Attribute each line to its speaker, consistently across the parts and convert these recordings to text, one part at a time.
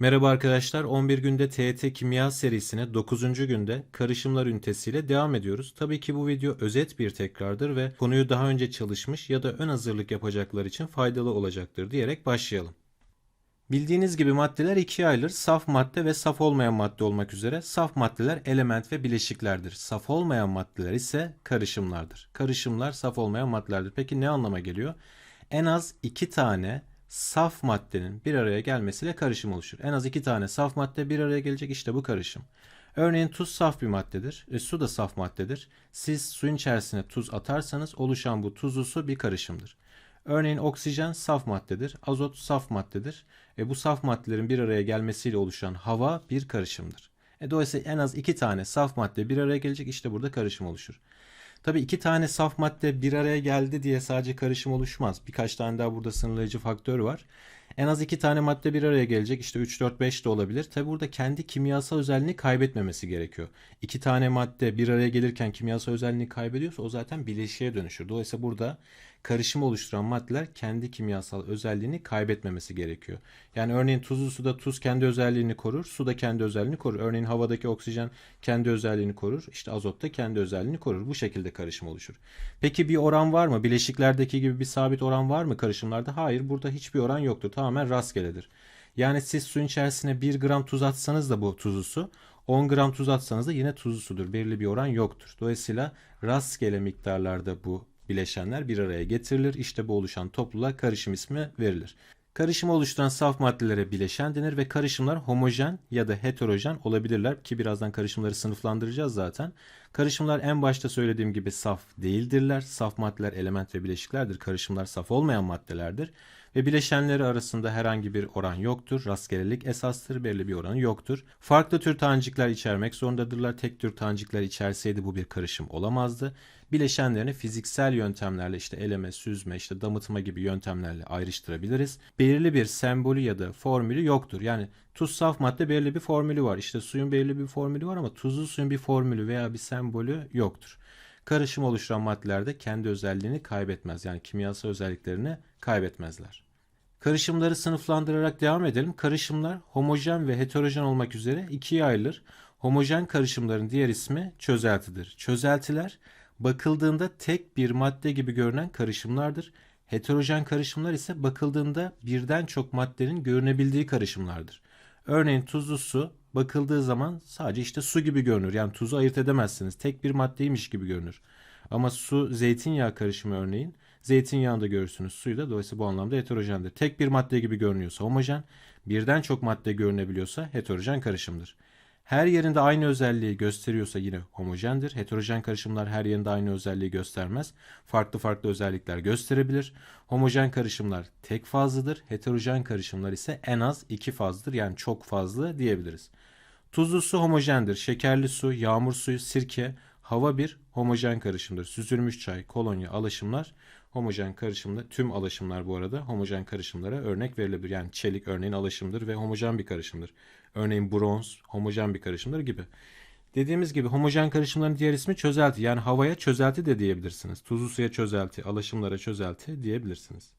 Speaker 1: Merhaba arkadaşlar, 11 günde TET Kimya serisine 9. günde karışımlar ünitesiyle devam ediyoruz. Tabii ki bu video özet bir tekrardır ve konuyu daha önce çalışmış ya da ön hazırlık yapacaklar için faydalı olacaktır diyerek başlayalım. Bildiğiniz gibi maddeler ikiye ayrılır. Saf madde ve saf olmayan madde olmak üzere. Saf maddeler element ve bileşiklerdir. Saf olmayan maddeler ise karışımlardır. Karışımlar saf olmayan maddelerdir. Peki ne anlama geliyor? En az iki tane saf maddenin bir araya gelmesiyle karışım oluşur. En az iki tane saf madde bir araya gelecek işte bu karışım. Örneğin tuz saf bir maddedir. E, su da saf maddedir. Siz suyun içerisine tuz atarsanız oluşan bu tuzlu su bir karışımdır. Örneğin oksijen saf maddedir. Azot saf maddedir. E, bu saf maddelerin bir araya gelmesiyle oluşan hava bir karışımdır. E, dolayısıyla en az iki tane saf madde bir araya gelecek işte burada karışım oluşur. Tabii iki tane saf madde bir araya geldi diye sadece karışım oluşmaz. Birkaç tane daha burada sınırlayıcı faktör var. En az iki tane madde bir araya gelecek. İşte 3, 4, 5 de olabilir. Tabii burada kendi kimyasal özelliğini kaybetmemesi gerekiyor. İki tane madde bir araya gelirken kimyasal özelliğini kaybediyorsa o zaten bileşiğe dönüşür. Dolayısıyla burada karışımı oluşturan maddeler kendi kimyasal özelliğini kaybetmemesi gerekiyor. Yani örneğin tuzlu suda tuz kendi özelliğini korur, su da kendi özelliğini korur. Örneğin havadaki oksijen kendi özelliğini korur, işte azot da kendi özelliğini korur. Bu şekilde karışım oluşur. Peki bir oran var mı? Bileşiklerdeki gibi bir sabit oran var mı karışımlarda? Hayır, burada hiçbir oran yoktur. Tamamen rastgeledir. Yani siz suyun içerisine 1 gram tuz atsanız da bu tuzlu su, 10 gram tuz atsanız da yine tuzlu sudur. Belirli bir oran yoktur. Dolayısıyla rastgele miktarlarda bu bileşenler bir araya getirilir. İşte bu oluşan topluluğa karışım ismi verilir. Karışımı oluşturan saf maddelere bileşen denir ve karışımlar homojen ya da heterojen olabilirler ki birazdan karışımları sınıflandıracağız zaten. Karışımlar en başta söylediğim gibi saf değildirler. Saf maddeler element ve bileşiklerdir. Karışımlar saf olmayan maddelerdir. Ve bileşenleri arasında herhangi bir oran yoktur. Rastgelelik esastır. Belli bir oranı yoktur. Farklı tür tanecikler içermek zorundadırlar. Tek tür tanecikler içerseydi bu bir karışım olamazdı. Bileşenlerini fiziksel yöntemlerle işte eleme, süzme, işte damıtma gibi yöntemlerle ayrıştırabiliriz. Belirli bir sembolü ya da formülü yoktur. Yani tuz saf madde belirli bir formülü var. İşte suyun belirli bir formülü var ama tuzlu suyun bir formülü veya bir sembolü yoktur. Karışım oluşturan maddeler de kendi özelliğini kaybetmez. Yani kimyasal özelliklerini kaybetmezler. Karışımları sınıflandırarak devam edelim. Karışımlar homojen ve heterojen olmak üzere ikiye ayrılır. Homojen karışımların diğer ismi çözeltidir. Çözeltiler bakıldığında tek bir madde gibi görünen karışımlardır. Heterojen karışımlar ise bakıldığında birden çok maddenin görünebildiği karışımlardır. Örneğin tuzlu su bakıldığı zaman sadece işte su gibi görünür. Yani tuzu ayırt edemezsiniz. Tek bir maddeymiş gibi görünür. Ama su zeytinyağı karışımı örneğin zeytinyağında görürsünüz suyu da dolayısıyla bu anlamda heterojendir. Tek bir madde gibi görünüyorsa homojen, birden çok madde görünebiliyorsa heterojen karışımdır. Her yerinde aynı özelliği gösteriyorsa yine homojendir. Heterojen karışımlar her yerinde aynı özelliği göstermez. Farklı farklı özellikler gösterebilir. Homojen karışımlar tek fazlıdır. Heterojen karışımlar ise en az iki fazlıdır. Yani çok fazla diyebiliriz. Tuzlu su homojendir. Şekerli su, yağmur suyu, sirke, hava bir homojen karışımdır. Süzülmüş çay, kolonya, alaşımlar homojen karışımda tüm alaşımlar bu arada homojen karışımlara örnek verilebilir. Yani çelik örneğin alaşımdır ve homojen bir karışımdır. Örneğin bronz homojen bir karışımdır gibi. Dediğimiz gibi homojen karışımların diğer ismi çözelti. Yani havaya çözelti de diyebilirsiniz. Tuzlu suya çözelti, alaşımlara çözelti diyebilirsiniz.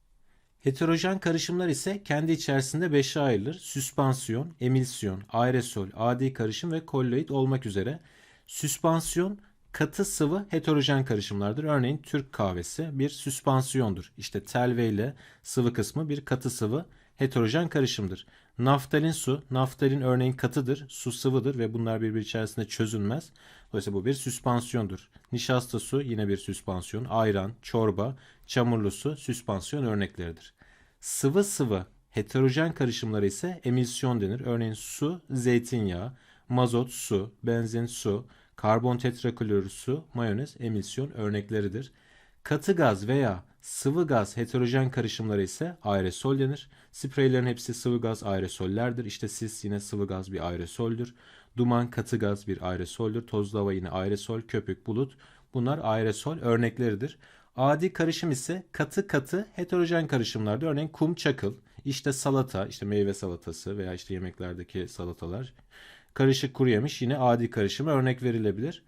Speaker 1: Heterojen karışımlar ise kendi içerisinde beşe ayrılır. Süspansiyon, emilsiyon, aerosol, adi karışım ve kolloid olmak üzere. Süspansiyon katı sıvı heterojen karışımlardır. Örneğin Türk kahvesi bir süspansiyondur. İşte telve ile sıvı kısmı bir katı sıvı heterojen karışımdır. Naftalin su, naftalin örneğin katıdır, su sıvıdır ve bunlar birbiri içerisinde çözünmez. Dolayısıyla bu bir süspansiyondur. Nişasta su yine bir süspansiyon, ayran, çorba, çamurlu su süspansiyon örnekleridir. Sıvı sıvı heterojen karışımları ise emilsiyon denir. Örneğin su, zeytinyağı, mazot, su, benzin, su, karbon tetraklorür su, mayonez, emilsiyon örnekleridir. Katı gaz veya sıvı gaz heterojen karışımları ise aerosol denir. Spreylerin hepsi sıvı gaz aerosollerdir. İşte sis yine sıvı gaz bir aerosoldür. Duman katı gaz bir aerosoldür. Tozlu hava yine aerosol, köpük, bulut. Bunlar aerosol örnekleridir. Adi karışım ise katı katı heterojen karışımlardır. Örneğin kum çakıl, işte salata, işte meyve salatası veya işte yemeklerdeki salatalar. Karışık kuru yemiş yine adi karışıma örnek verilebilir.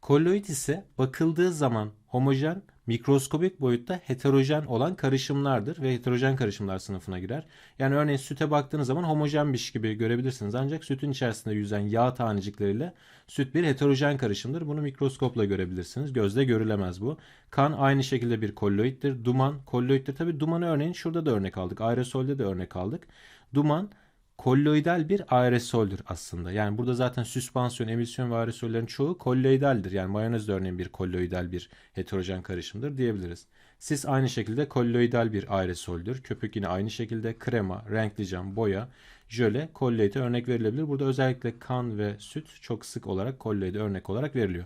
Speaker 1: Kolloid ise bakıldığı zaman homojen, mikroskobik boyutta heterojen olan karışımlardır ve heterojen karışımlar sınıfına girer. Yani örneğin süte baktığınız zaman homojenmiş gibi görebilirsiniz. Ancak sütün içerisinde yüzen yağ tanecikleriyle süt bir heterojen karışımdır. Bunu mikroskopla görebilirsiniz. Gözle görülemez bu. Kan aynı şekilde bir kolloiddir. Duman kolloiddir. Tabi dumanı örneğin şurada da örnek aldık. Aerosolde de örnek aldık. Duman kolloidal bir aerosoldür aslında. Yani burada zaten süspansiyon, emisyon ve aerosollerin çoğu kolloidaldir. Yani mayonez de örneğin bir kolloidal bir heterojen karışımdır diyebiliriz. Sis aynı şekilde kolloidal bir aerosoldür. Köpük yine aynı şekilde krema, renkli cam, boya, jöle kolloide örnek verilebilir. Burada özellikle kan ve süt çok sık olarak kolloide örnek olarak veriliyor.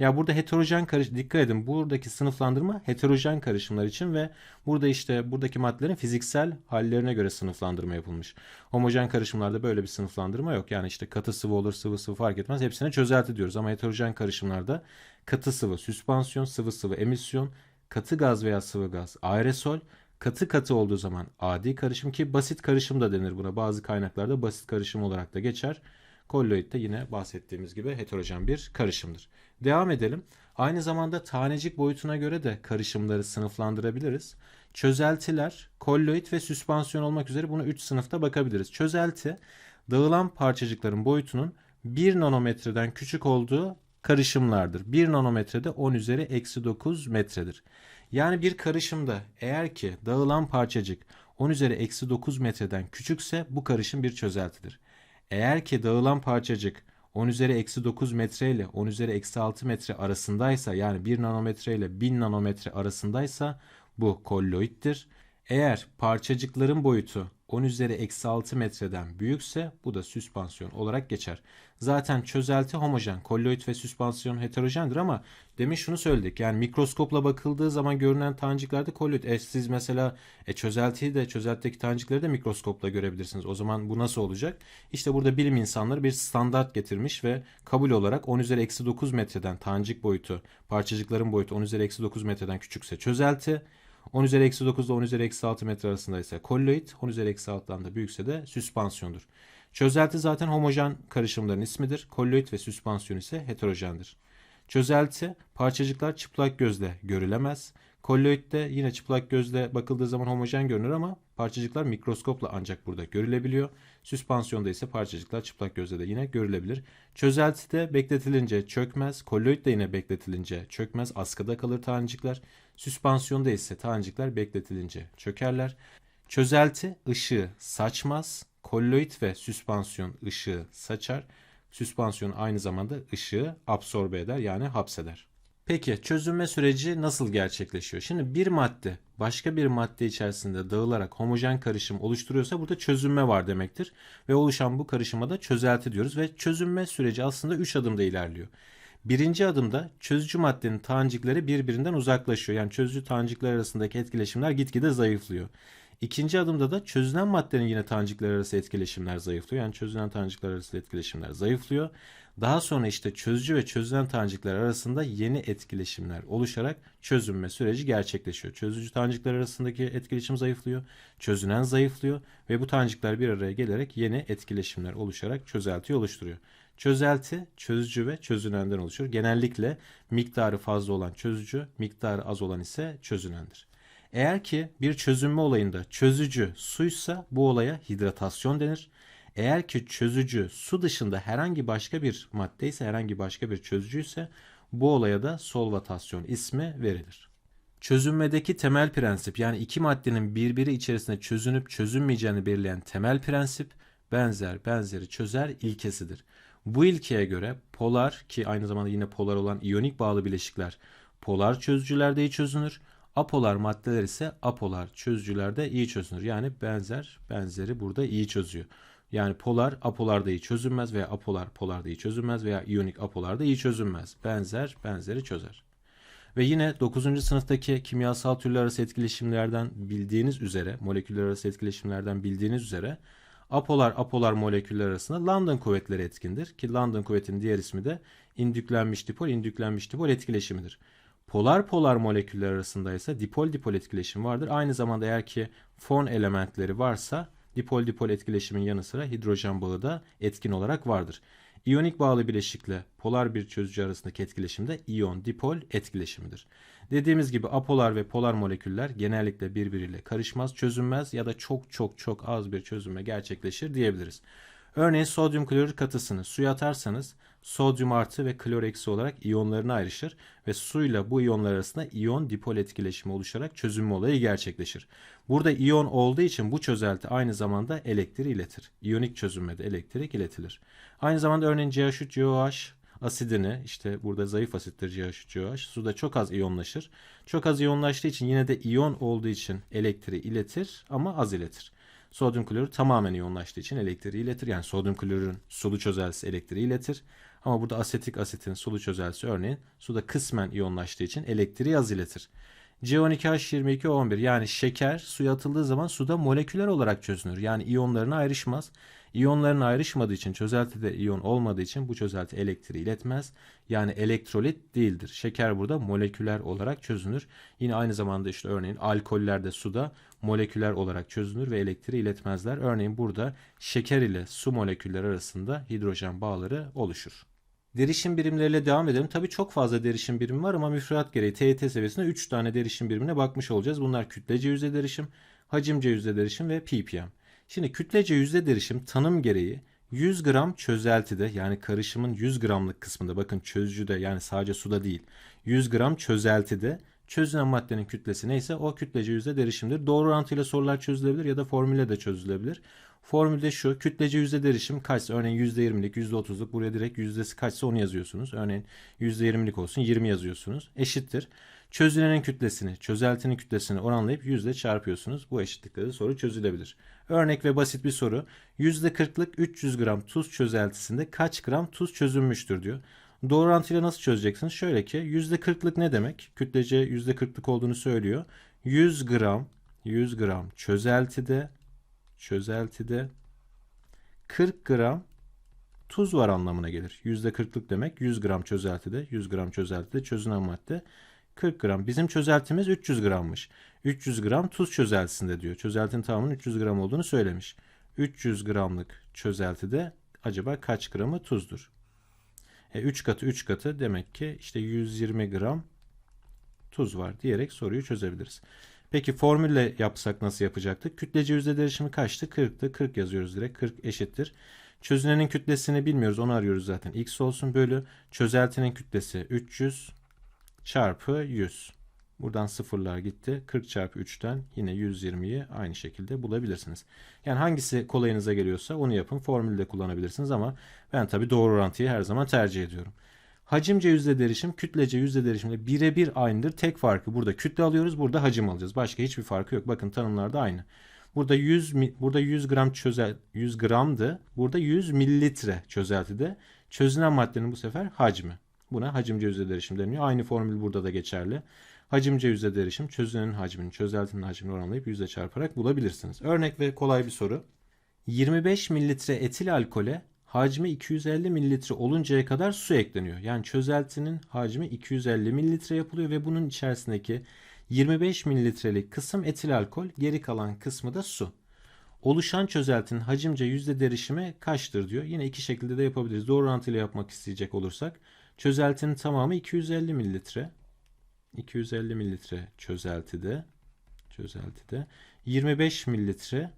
Speaker 1: Ya burada heterojen karış dikkat edin buradaki sınıflandırma heterojen karışımlar için ve burada işte buradaki maddelerin fiziksel hallerine göre sınıflandırma yapılmış. Homojen karışımlarda böyle bir sınıflandırma yok. Yani işte katı sıvı olur sıvı sıvı fark etmez hepsine çözelti diyoruz ama heterojen karışımlarda katı sıvı süspansiyon, sıvı sıvı emisyon, katı gaz veya sıvı gaz aerosol, katı katı olduğu zaman adi karışım ki basit karışım da denir buna. Bazı kaynaklarda basit karışım olarak da geçer. Kolloid de yine bahsettiğimiz gibi heterojen bir karışımdır. Devam edelim. Aynı zamanda tanecik boyutuna göre de karışımları sınıflandırabiliriz. Çözeltiler, kolloid ve süspansiyon olmak üzere bunu 3 sınıfta bakabiliriz. Çözelti, dağılan parçacıkların boyutunun 1 nanometreden küçük olduğu karışımlardır. 1 nanometrede 10 üzeri eksi 9 metredir. Yani bir karışımda eğer ki dağılan parçacık 10 üzeri eksi 9 metreden küçükse bu karışım bir çözeltidir. Eğer ki dağılan parçacık 10 üzeri eksi 9 metre ile 10 üzeri eksi 6 metre arasındaysa yani 1 nanometre ile 1000 nanometre arasındaysa bu kolloiddir. Eğer parçacıkların boyutu 10 üzeri eksi 6 metreden büyükse bu da süspansiyon olarak geçer. Zaten çözelti homojen, kolloid ve süspansiyon heterojendir ama demin şunu söyledik. Yani mikroskopla bakıldığı zaman görünen taneciklerde kolloid. E siz mesela e, çözeltiyi de çözeltideki tanecikleri de mikroskopla görebilirsiniz. O zaman bu nasıl olacak? İşte burada bilim insanları bir standart getirmiş ve kabul olarak 10 üzeri eksi 9 metreden tanecik boyutu, parçacıkların boyutu 10 üzeri eksi 9 metreden küçükse çözelti, 10 üzeri eksi 9 ile 10 üzeri eksi 6 metre arasındaysa kolloid, 10 üzeri eksi 6'dan da büyükse de süspansiyondur. Çözelti zaten homojen karışımların ismidir. Kolloid ve süspansiyon ise heterojendir. Çözelti parçacıklar çıplak gözle görülemez. Kolloid de yine çıplak gözle bakıldığı zaman homojen görünür ama parçacıklar mikroskopla ancak burada görülebiliyor. Süspansiyonda ise parçacıklar çıplak gözle de yine görülebilir. Çözelti de bekletilince çökmez. Kolloid de yine bekletilince çökmez. Askıda kalır tanecikler. Süspansiyonda ise tanecikler bekletilince çökerler. Çözelti ışığı saçmaz. Kolloid ve süspansiyon ışığı saçar. Süspansiyon aynı zamanda ışığı absorbe eder yani hapseder. Peki çözünme süreci nasıl gerçekleşiyor? Şimdi bir madde başka bir madde içerisinde dağılarak homojen karışım oluşturuyorsa burada çözünme var demektir. Ve oluşan bu karışıma da çözelti diyoruz ve çözünme süreci aslında 3 adımda ilerliyor. Birinci adımda çözücü maddenin tanecikleri birbirinden uzaklaşıyor. Yani çözücü tanecikler arasındaki etkileşimler gitgide zayıflıyor. İkinci adımda da çözünen maddenin yine tanecikler arası etkileşimler zayıflıyor. Yani çözünen tanecikler arası etkileşimler zayıflıyor. Daha sonra işte çözücü ve çözülen tanecikler arasında yeni etkileşimler oluşarak çözünme süreci gerçekleşiyor. Çözücü tanecikler arasındaki etkileşim zayıflıyor, çözünen zayıflıyor ve bu tanecikler bir araya gelerek yeni etkileşimler oluşarak çözeltiyi oluşturuyor. Çözelti çözücü ve çözünenden oluşur. Genellikle miktarı fazla olan çözücü, miktarı az olan ise çözünendir. Eğer ki bir çözünme olayında çözücü suysa bu olaya hidratasyon denir. Eğer ki çözücü su dışında herhangi başka bir madde ise herhangi başka bir çözücü ise bu olaya da solvatasyon ismi verilir. Çözünmedeki temel prensip yani iki maddenin birbiri içerisinde çözünüp çözünmeyeceğini belirleyen temel prensip benzer benzeri çözer ilkesidir. Bu ilkeye göre polar ki aynı zamanda yine polar olan iyonik bağlı bileşikler polar çözücülerde çözünür. Apolar maddeler ise apolar çözücülerde iyi çözünür. Yani benzer benzeri burada iyi çözüyor. Yani polar apolarda iyi çözünmez veya apolar polarda iyi çözünmez veya iyonik apolarda iyi çözünmez. Benzer benzeri çözer. Ve yine 9. sınıftaki kimyasal türler arası etkileşimlerden bildiğiniz üzere, moleküller arası etkileşimlerden bildiğiniz üzere apolar apolar moleküller arasında London kuvvetleri etkindir. Ki London kuvvetinin diğer ismi de indüklenmiş dipol indüklenmiş dipol etkileşimidir. Polar polar moleküller arasında ise dipol dipol etkileşim vardır. Aynı zamanda eğer ki fon elementleri varsa dipol dipol etkileşimin yanı sıra hidrojen bağı da etkin olarak vardır. İyonik bağlı bileşikle polar bir çözücü arasındaki etkileşimde iyon dipol etkileşimidir. Dediğimiz gibi apolar ve polar moleküller genellikle birbiriyle karışmaz, çözünmez ya da çok çok çok az bir çözünme gerçekleşir diyebiliriz. Örneğin sodyum klorür katısını suya atarsanız sodyum artı ve klor eksi olarak iyonlarına ayrışır ve suyla bu iyonlar arasında iyon dipol etkileşimi oluşarak çözünme olayı gerçekleşir. Burada iyon olduğu için bu çözelti aynı zamanda elektriği iletir. İyonik çözünmede elektrik iletilir. Aynı zamanda örneğin CH3COH asidini işte burada zayıf asittir CH3COH suda çok az iyonlaşır. Çok az iyonlaştığı için yine de iyon olduğu için elektriği iletir ama az iletir. Sodyum klorür tamamen iyonlaştığı için elektriği iletir. Yani sodyum klorürün sulu çözeltisi elektriği iletir. Ama burada asetik asitin sulu çözeltisi örneğin suda kısmen iyonlaştığı için elektriği az iletir. C12H22O11 yani şeker suya atıldığı zaman suda moleküler olarak çözünür. Yani iyonlarına ayrışmaz. İyonlarına ayrışmadığı için çözeltide iyon olmadığı için bu çözelti elektriği iletmez. Yani elektrolit değildir. Şeker burada moleküler olarak çözünür. Yine aynı zamanda işte örneğin alkoller de suda moleküler olarak çözünür ve elektriği iletmezler. Örneğin burada şeker ile su molekülleri arasında hidrojen bağları oluşur. Derişim birimleriyle devam edelim. Tabii çok fazla derişim birimi var ama müfredat gereği TET seviyesinde 3 tane derişim birimine bakmış olacağız. Bunlar kütlece yüzde derişim, hacimce yüzde derişim ve ppm. Şimdi kütlece yüzde derişim tanım gereği 100 gram çözeltide yani karışımın 100 gramlık kısmında bakın çözücüde yani sadece suda değil 100 gram çözeltide çözünen maddenin kütlesi neyse o kütlece yüzde derişimdir. Doğru orantıyla sorular çözülebilir ya da formülle de çözülebilir. Formülde şu kütlece yüzde derişim kaçsa örneğin %20'lik %30'luk buraya direkt yüzdesi kaçsa onu yazıyorsunuz. Örneğin %20'lik olsun 20 yazıyorsunuz. Eşittir. Çözülenin kütlesini, çözeltinin kütlesini oranlayıp yüzde çarpıyorsunuz. Bu eşitlikle soru çözülebilir. Örnek ve basit bir soru. %40'lık 300 gram tuz çözeltisinde kaç gram tuz çözünmüştür diyor. Doğru orantıyla nasıl çözeceksiniz? Şöyle ki %40'lık ne demek? Kütlece %40'lık olduğunu söylüyor. 100 gram 100 gram çözeltide çözeltide 40 gram tuz var anlamına gelir. %40'lık demek 100 gram çözeltide 100 gram çözeltide çözünen madde 40 gram. Bizim çözeltimiz 300 grammış. 300 gram tuz çözeltisinde diyor. Çözeltinin tamamının 300 gram olduğunu söylemiş. 300 gramlık çözeltide acaba kaç gramı tuzdur? E 3 katı 3 katı demek ki işte 120 gram tuz var diyerek soruyu çözebiliriz. Peki formülle yapsak nasıl yapacaktık? Kütlece yüzde derişimi kaçtı? 40'tı. 40 yazıyoruz direkt. 40 eşittir. Çözünenin kütlesini bilmiyoruz. Onu arıyoruz zaten. X olsun bölü çözeltinin kütlesi 300 çarpı 100. Buradan sıfırlar gitti. 40 çarpı 3'ten yine 120'yi aynı şekilde bulabilirsiniz. Yani hangisi kolayınıza geliyorsa onu yapın. Formülü de kullanabilirsiniz ama ben tabi doğru orantıyı her zaman tercih ediyorum. Hacimce yüzde derişim, kütlece yüzde derişimle birebir aynıdır. Tek farkı burada kütle alıyoruz, burada hacim alacağız. Başka hiçbir farkı yok. Bakın tanımlarda aynı. Burada 100 burada 100 gram çözel 100 gramdı. Burada 100 mililitre çözeltide. Çözünen maddenin bu sefer hacmi. Buna hacimce yüzde derişim deniyor. Aynı formül burada da geçerli. Hacimce yüzde derişim çözünenin hacmini çözeltinin hacmini oranlayıp yüzde çarparak bulabilirsiniz. Örnek ve kolay bir soru. 25 mililitre etil alkole hacmi 250 mililitre oluncaya kadar su ekleniyor. Yani çözeltinin hacmi 250 mililitre yapılıyor ve bunun içerisindeki 25 mililitrelik kısım etil alkol, geri kalan kısmı da su. Oluşan çözeltinin hacimce yüzde derişimi kaçtır diyor. Yine iki şekilde de yapabiliriz. Doğru orantıyla yapmak isteyecek olursak. Çözeltinin tamamı 250 mililitre. 250 mililitre çözeltide çözeltide 25 mililitre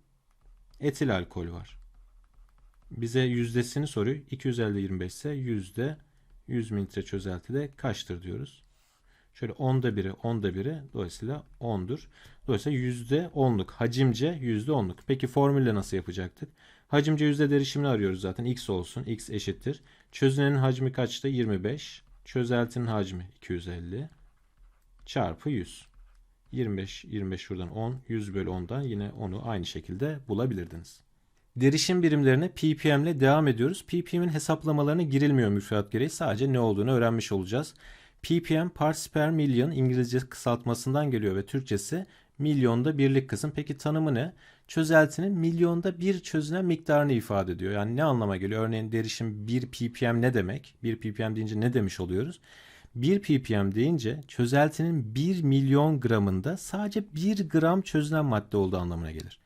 Speaker 1: etil alkol var. Bize yüzdesini soruyor. 250 25 ise yüzde 100 mililitre çözeltide kaçtır diyoruz. Şöyle onda biri, onda biri dolayısıyla 10'dur. Dolayısıyla yüzde 10'luk hacimce yüzde 10'luk. Peki formülle nasıl yapacaktık? Hacimce yüzde derişimini arıyoruz zaten. X olsun. X eşittir. Çözünenin hacmi kaçtı? 25. Çözeltinin hacmi 250 çarpı 100. 25, 25 şuradan 10, 100 bölü 10'dan yine onu aynı şekilde bulabilirdiniz. Derişim birimlerine ppm ile devam ediyoruz. ppm'in hesaplamalarına girilmiyor müfredat gereği. Sadece ne olduğunu öğrenmiş olacağız. ppm parts per million İngilizce kısaltmasından geliyor ve Türkçesi milyonda birlik kısım. Peki tanımı ne? Çözeltinin milyonda bir çözünen miktarını ifade ediyor. Yani ne anlama geliyor? Örneğin derişim 1 ppm ne demek? 1 ppm deyince ne demiş oluyoruz? 1 ppm deyince çözeltinin 1 milyon gramında sadece 1 gram çözünen madde olduğu anlamına gelir.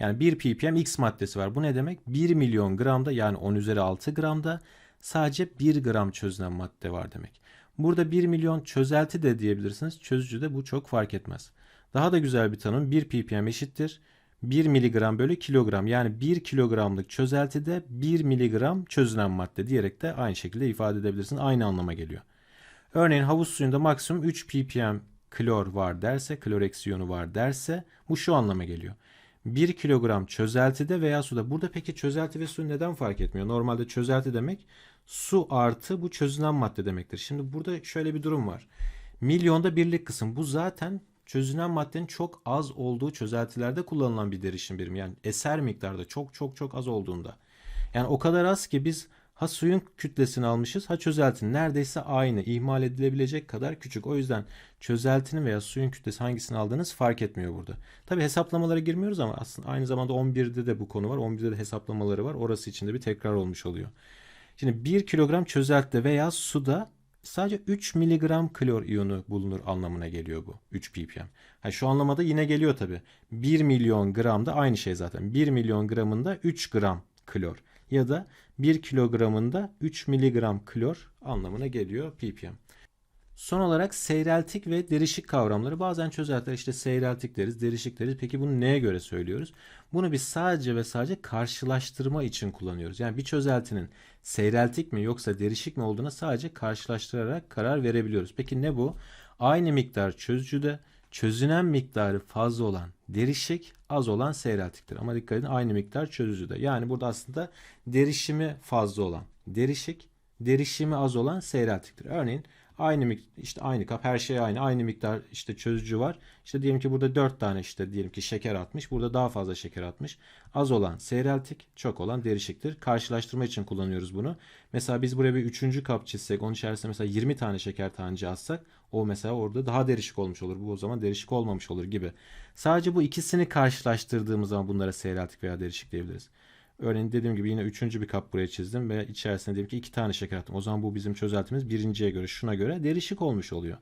Speaker 1: Yani 1 ppm x maddesi var. Bu ne demek? 1 milyon gramda yani 10 üzeri 6 gramda sadece 1 gram çözünen madde var demek. Burada 1 milyon çözelti de diyebilirsiniz. Çözücüde bu çok fark etmez. Daha da güzel bir tanım 1 ppm eşittir 1 miligram bölü kilogram yani 1 kilogramlık çözeltide 1 miligram çözünen madde diyerek de aynı şekilde ifade edebilirsiniz. Aynı anlama geliyor. Örneğin havuz suyunda maksimum 3 ppm klor var derse, klor iyonu var derse bu şu anlama geliyor. 1 kilogram çözeltide veya suda. Burada peki çözelti ve su neden fark etmiyor? Normalde çözelti demek su artı bu çözünen madde demektir. Şimdi burada şöyle bir durum var. Milyonda birlik kısım. Bu zaten çözünen maddenin çok az olduğu çözeltilerde kullanılan bir derişim birimi. Yani eser miktarda çok çok çok az olduğunda. Yani o kadar az ki biz ha suyun kütlesini almışız ha çözeltinin neredeyse aynı ihmal edilebilecek kadar küçük. O yüzden çözeltinin veya suyun kütlesi hangisini aldığınız fark etmiyor burada. Tabi hesaplamalara girmiyoruz ama aslında aynı zamanda 11'de de bu konu var. 11'de de hesaplamaları var. Orası içinde bir tekrar olmuş oluyor. Şimdi 1 kilogram çözeltide veya suda sadece 3 miligram klor iyonu bulunur anlamına geliyor bu 3 ppm. Ha, şu anlamada yine geliyor tabi. 1 milyon gram da aynı şey zaten. 1 milyon gramında 3 gram klor ya da 1 kilogramında 3 miligram klor anlamına geliyor ppm. Son olarak seyreltik ve derişik kavramları bazen çözeltiler işte seyreltik deriz, derişik deriz. Peki bunu neye göre söylüyoruz? Bunu biz sadece ve sadece karşılaştırma için kullanıyoruz. Yani bir çözeltinin seyreltik mi yoksa derişik mi olduğuna sadece karşılaştırarak karar verebiliyoruz. Peki ne bu? Aynı miktar çözücüde çözünen miktarı fazla olan derişik, az olan seyreltiktir. Ama dikkat edin aynı miktar çözücüde. Yani burada aslında derişimi fazla olan derişik, derişimi az olan seyreltiktir. Örneğin Aynı işte aynı kap her şey aynı. Aynı miktar işte çözücü var. İşte diyelim ki burada 4 tane işte diyelim ki şeker atmış. Burada daha fazla şeker atmış. Az olan seyreltik, çok olan derişiktir. Karşılaştırma için kullanıyoruz bunu. Mesela biz buraya bir üçüncü kap çizsek onun içerisine mesela 20 tane şeker taneci atsak o mesela orada daha derişik olmuş olur. Bu o zaman derişik olmamış olur gibi. Sadece bu ikisini karşılaştırdığımız zaman bunlara seyreltik veya derişik diyebiliriz. Örneğin dediğim gibi yine üçüncü bir kap buraya çizdim ve içerisine diyelim ki iki tane şeker attım. O zaman bu bizim çözeltimiz birinciye göre şuna göre derişik olmuş oluyor.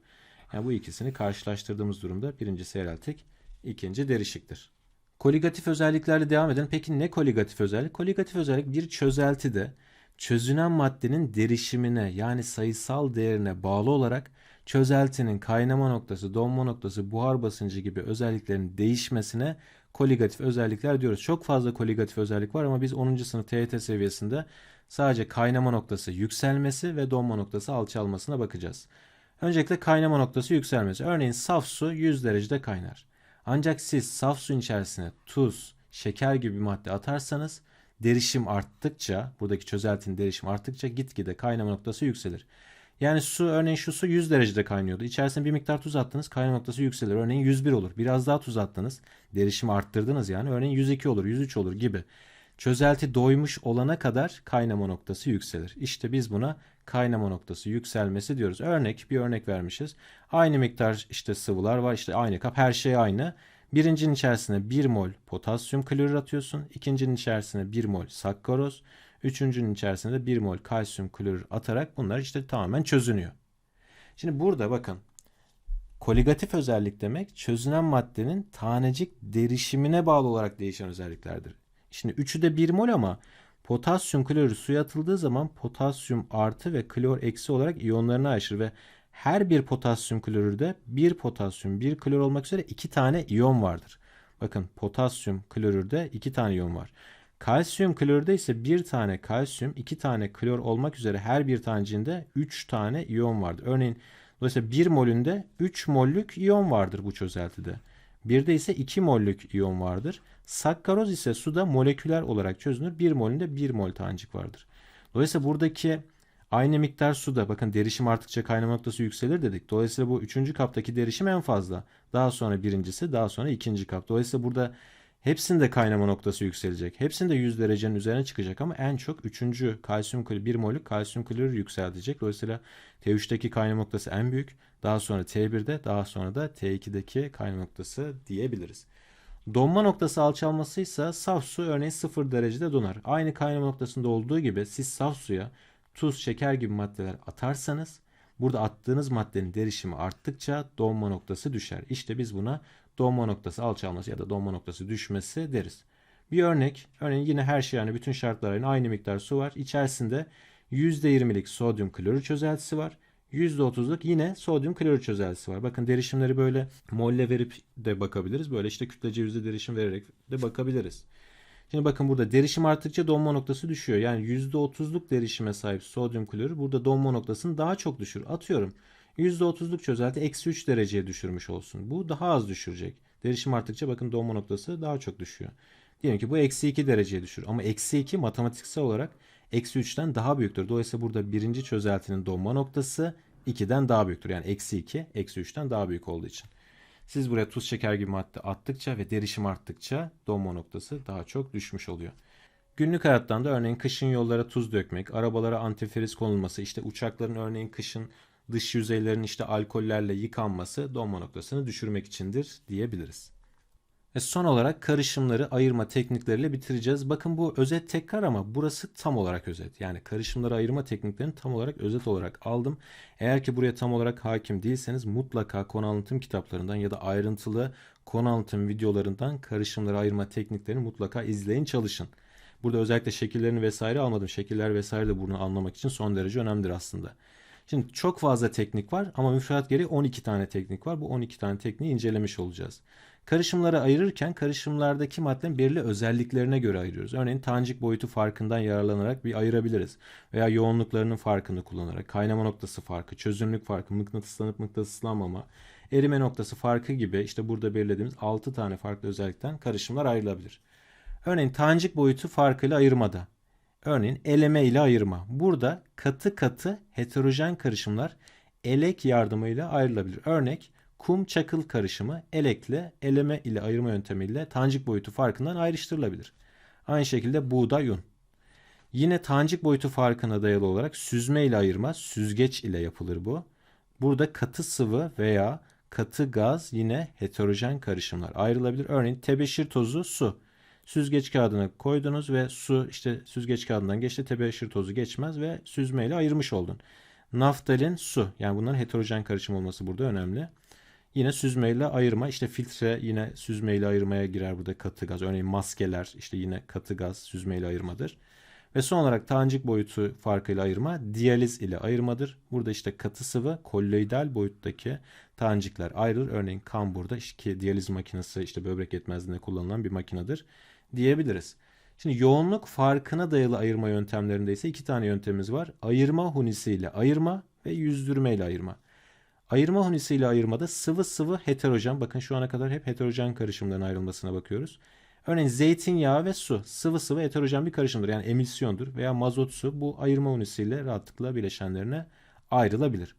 Speaker 1: Yani bu ikisini karşılaştırdığımız durumda birinci seyreltik, ikinci derişiktir. Koligatif özelliklerle devam edelim. Peki ne koligatif özellik? Koligatif özellik bir çözeltide çözünen maddenin derişimine yani sayısal değerine bağlı olarak çözeltinin kaynama noktası, donma noktası, buhar basıncı gibi özelliklerin değişmesine koligatif özellikler diyoruz. Çok fazla koligatif özellik var ama biz 10. sınıf TYT seviyesinde sadece kaynama noktası yükselmesi ve donma noktası alçalmasına bakacağız. Öncelikle kaynama noktası yükselmesi. Örneğin saf su 100 derecede kaynar. Ancak siz saf suyun içerisine tuz, şeker gibi bir madde atarsanız derişim arttıkça, buradaki çözeltinin derişim arttıkça gitgide kaynama noktası yükselir. Yani su örneğin şu su 100 derecede kaynıyordu. İçerisine bir miktar tuz attınız kaynama noktası yükselir. Örneğin 101 olur. Biraz daha tuz attınız. Derişimi arttırdınız yani. Örneğin 102 olur 103 olur gibi. Çözelti doymuş olana kadar kaynama noktası yükselir. İşte biz buna kaynama noktası yükselmesi diyoruz. Örnek bir örnek vermişiz. Aynı miktar işte sıvılar var işte aynı kap her şey aynı. Birincinin içerisine 1 mol potasyum klorür atıyorsun. İkincinin içerisine 1 mol sakkaroz. Üçüncünün içerisinde de 1 mol kalsiyum klorür atarak bunlar işte tamamen çözünüyor. Şimdi burada bakın koligatif özellik demek çözünen maddenin tanecik derişimine bağlı olarak değişen özelliklerdir. Şimdi üçü de 1 mol ama potasyum klorür suya atıldığı zaman potasyum artı ve klor eksi olarak iyonlarını ayrışır ve her bir potasyum klorürde bir potasyum bir klor olmak üzere iki tane iyon vardır. Bakın potasyum klorürde iki tane iyon var. Kalsiyum klorürde ise bir tane kalsiyum, iki tane klor olmak üzere her bir tanecinde 3 tane iyon vardır. Örneğin dolayısıyla 1 molünde 3 mollük iyon vardır bu çözeltide. Bir de ise 2 mollük iyon vardır. Sakkaroz ise suda moleküler olarak çözünür. 1 molünde 1 mol tanecik vardır. Dolayısıyla buradaki aynı miktar suda bakın derişim arttıkça kaynama noktası yükselir dedik. Dolayısıyla bu üçüncü kaptaki derişim en fazla. Daha sonra birincisi daha sonra ikinci kap. Dolayısıyla burada Hepsinde kaynama noktası yükselecek. Hepsinde 100 derecenin üzerine çıkacak ama en çok 3. kalsiyum klorür 1 molük kalsiyum klorür yükseltecek. Dolayısıyla T3'teki kaynama noktası en büyük. Daha sonra T1'de daha sonra da T2'deki kaynama noktası diyebiliriz. Donma noktası alçalmasıysa saf su örneğin 0 derecede donar. Aynı kaynama noktasında olduğu gibi siz saf suya tuz, şeker gibi maddeler atarsanız burada attığınız maddenin derişimi arttıkça donma noktası düşer. İşte biz buna donma noktası alçalması ya da donma noktası düşmesi deriz. Bir örnek, örneğin yine her şey yani bütün şartlar aynı miktar su var. İçerisinde %20'lik sodyum klorür çözeltisi var. %30'luk yine sodyum klorür çözeltisi var. Bakın derişimleri böyle molle verip de bakabiliriz. Böyle işte kütlece yüzde derişim vererek de bakabiliriz. Şimdi bakın burada derişim arttıkça donma noktası düşüyor. Yani %30'luk derişime sahip sodyum klorür burada donma noktasını daha çok düşürür. Atıyorum %30'luk çözelti eksi 3 dereceye düşürmüş olsun. Bu daha az düşürecek. Derişim arttıkça bakın donma noktası daha çok düşüyor. Diyelim ki bu eksi 2 dereceye düşür. Ama eksi 2 matematiksel olarak eksi 3'ten daha büyüktür. Dolayısıyla burada birinci çözeltinin donma noktası 2'den daha büyüktür. Yani eksi 2 eksi 3'ten daha büyük olduğu için. Siz buraya tuz şeker gibi madde attıkça ve derişim arttıkça donma noktası daha çok düşmüş oluyor. Günlük hayattan da örneğin kışın yollara tuz dökmek, arabalara antifriz konulması, işte uçakların örneğin kışın dış yüzeylerin işte alkollerle yıkanması donma noktasını düşürmek içindir diyebiliriz. Ve son olarak karışımları ayırma teknikleriyle bitireceğiz. Bakın bu özet tekrar ama burası tam olarak özet. Yani karışımları ayırma tekniklerini tam olarak özet olarak aldım. Eğer ki buraya tam olarak hakim değilseniz mutlaka konu anlatım kitaplarından ya da ayrıntılı konu anlatım videolarından karışımları ayırma tekniklerini mutlaka izleyin çalışın. Burada özellikle şekillerini vesaire almadım. Şekiller vesaire de bunu anlamak için son derece önemlidir aslında. Şimdi çok fazla teknik var ama müfredat gereği 12 tane teknik var. Bu 12 tane tekniği incelemiş olacağız. Karışımları ayırırken karışımlardaki maddenin belirli özelliklerine göre ayırıyoruz. Örneğin tanecik boyutu farkından yararlanarak bir ayırabiliriz. Veya yoğunluklarının farkını kullanarak, kaynama noktası farkı, çözünürlük farkı, mıknatıslanıp mıknatıslanmama, erime noktası farkı gibi işte burada belirlediğimiz 6 tane farklı özellikten karışımlar ayrılabilir. Örneğin tanecik boyutu farkıyla ayırmada. Örneğin eleme ile ayırma. Burada katı katı heterojen karışımlar elek yardımıyla ayrılabilir. Örnek kum çakıl karışımı elekle eleme ile ayırma yöntemiyle tancik boyutu farkından ayrıştırılabilir. Aynı şekilde buğday un. Yine tancik boyutu farkına dayalı olarak süzme ile ayırma süzgeç ile yapılır bu. Burada katı sıvı veya katı gaz yine heterojen karışımlar ayrılabilir. Örneğin tebeşir tozu su. Süzgeç kağıdına koydunuz ve su işte süzgeç kağıdından geçti tebeşir tozu geçmez ve süzmeyle ayırmış oldun. Naftalin su yani bunların heterojen karışım olması burada önemli. Yine süzmeyle ayırma işte filtre yine süzmeyle ayırmaya girer burada katı gaz. Örneğin maskeler işte yine katı gaz süzmeyle ayırmadır. Ve son olarak tanecik boyutu farkıyla ayırma diyaliz ile ayırmadır. Burada işte katı sıvı kolloidal boyuttaki tanecikler ayrılır. Örneğin kan burada işte diyaliz makinesi işte böbrek yetmezliğinde kullanılan bir makinedir diyebiliriz. Şimdi yoğunluk farkına dayalı ayırma yöntemlerinde ise iki tane yöntemimiz var. Ayırma hunisiyle ayırma ve yüzdürme ile ayırma. Ayırma hunisiyle ayırmada sıvı sıvı heterojen. Bakın şu ana kadar hep heterojen karışımların ayrılmasına bakıyoruz. Örneğin zeytinyağı ve su sıvı sıvı heterojen bir karışımdır. Yani emisyondur veya mazot su bu ayırma hunisiyle rahatlıkla bileşenlerine ayrılabilir.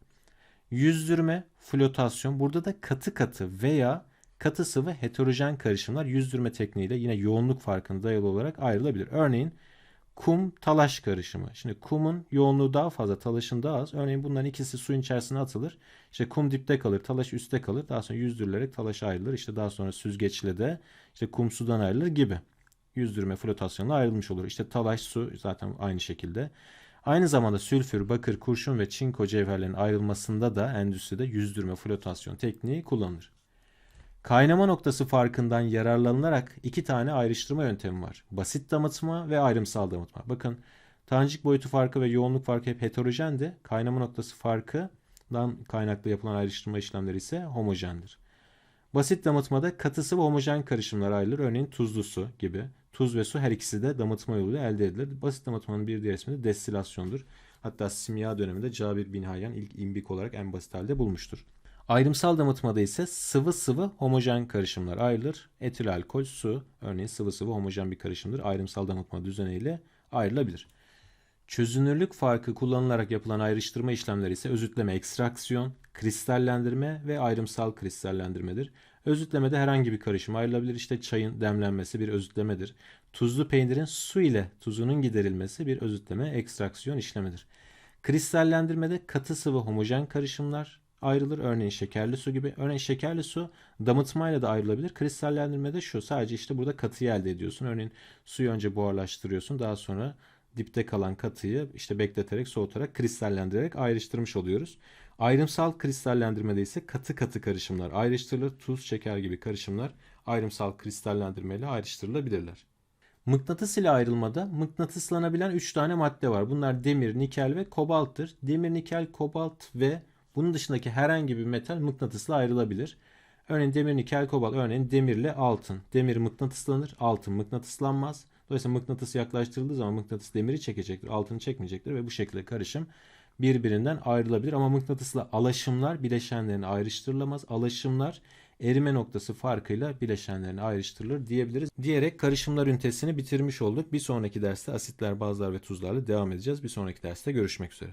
Speaker 1: Yüzdürme, flotasyon burada da katı katı veya katı sıvı heterojen karışımlar yüzdürme tekniğiyle yine yoğunluk farkına dayalı olarak ayrılabilir. Örneğin kum talaş karışımı. Şimdi kumun yoğunluğu daha fazla, talaşın daha az. Örneğin bunların ikisi suyun içerisine atılır. İşte kum dipte kalır, talaş üstte kalır. Daha sonra yüzdürülerek talaş ayrılır. İşte daha sonra süzgeçle de işte kum sudan ayrılır gibi. Yüzdürme flotasyonla ayrılmış olur. İşte talaş su zaten aynı şekilde. Aynı zamanda sülfür, bakır, kurşun ve çinko cevherlerin ayrılmasında da endüstride yüzdürme flotasyon tekniği kullanılır. Kaynama noktası farkından yararlanılarak iki tane ayrıştırma yöntemi var. Basit damıtma ve ayrımsal damıtma. Bakın tanecik boyutu farkı ve yoğunluk farkı hep heterojendi. Kaynama noktası farkından kaynaklı yapılan ayrıştırma işlemleri ise homojendir. Basit damıtmada katısı ve homojen karışımlar ayrılır. Örneğin tuzlu su gibi. Tuz ve su her ikisi de damıtma yoluyla elde edilir. Basit damıtmanın bir diğer ismi de destilasyondur. Hatta simya döneminde Cabir bin Hayyan ilk imbik olarak en basit halde bulmuştur. Ayrımsal damıtmada ise sıvı sıvı homojen karışımlar ayrılır. Etil alkol, su örneğin sıvı sıvı homojen bir karışımdır. Ayrımsal damıtma düzeniyle ayrılabilir. Çözünürlük farkı kullanılarak yapılan ayrıştırma işlemleri ise özütleme, ekstraksiyon, kristallendirme ve ayrımsal kristallendirmedir. Özütlemede herhangi bir karışım ayrılabilir. İşte çayın demlenmesi bir özütlemedir. Tuzlu peynirin su ile tuzunun giderilmesi bir özütleme, ekstraksiyon işlemidir. Kristallendirmede katı sıvı homojen karışımlar ayrılır. Örneğin şekerli su gibi. Örneğin şekerli su damıtmayla da ayrılabilir. Kristallendirmede şu sadece işte burada katıyı elde ediyorsun. Örneğin suyu önce buharlaştırıyorsun. Daha sonra dipte kalan katıyı işte bekleterek soğutarak kristallendirerek ayrıştırmış oluyoruz. Ayrımsal kristallendirmede ise katı katı karışımlar ayrıştırılır. Tuz, şeker gibi karışımlar ayrımsal kristallendirmeyle ayrıştırılabilirler. Mıknatıs ile ayrılmada mıknatıslanabilen 3 tane madde var. Bunlar demir, nikel ve kobalttır. Demir, nikel, kobalt ve bunun dışındaki herhangi bir metal mıknatısla ayrılabilir. Örneğin demir, nikel, kobalt. Örneğin demirle altın. Demir mıknatıslanır, altın mıknatıslanmaz. Dolayısıyla mıknatıs yaklaştırıldığı zaman mıknatıs demiri çekecektir, altını çekmeyecektir ve bu şekilde karışım birbirinden ayrılabilir. Ama mıknatısla alaşımlar bileşenlerini ayrıştırılamaz. Alaşımlar erime noktası farkıyla bileşenlerini ayrıştırılır diyebiliriz. Diyerek karışımlar ünitesini bitirmiş olduk. Bir sonraki derste asitler, bazlar ve tuzlarla devam edeceğiz. Bir sonraki derste görüşmek üzere.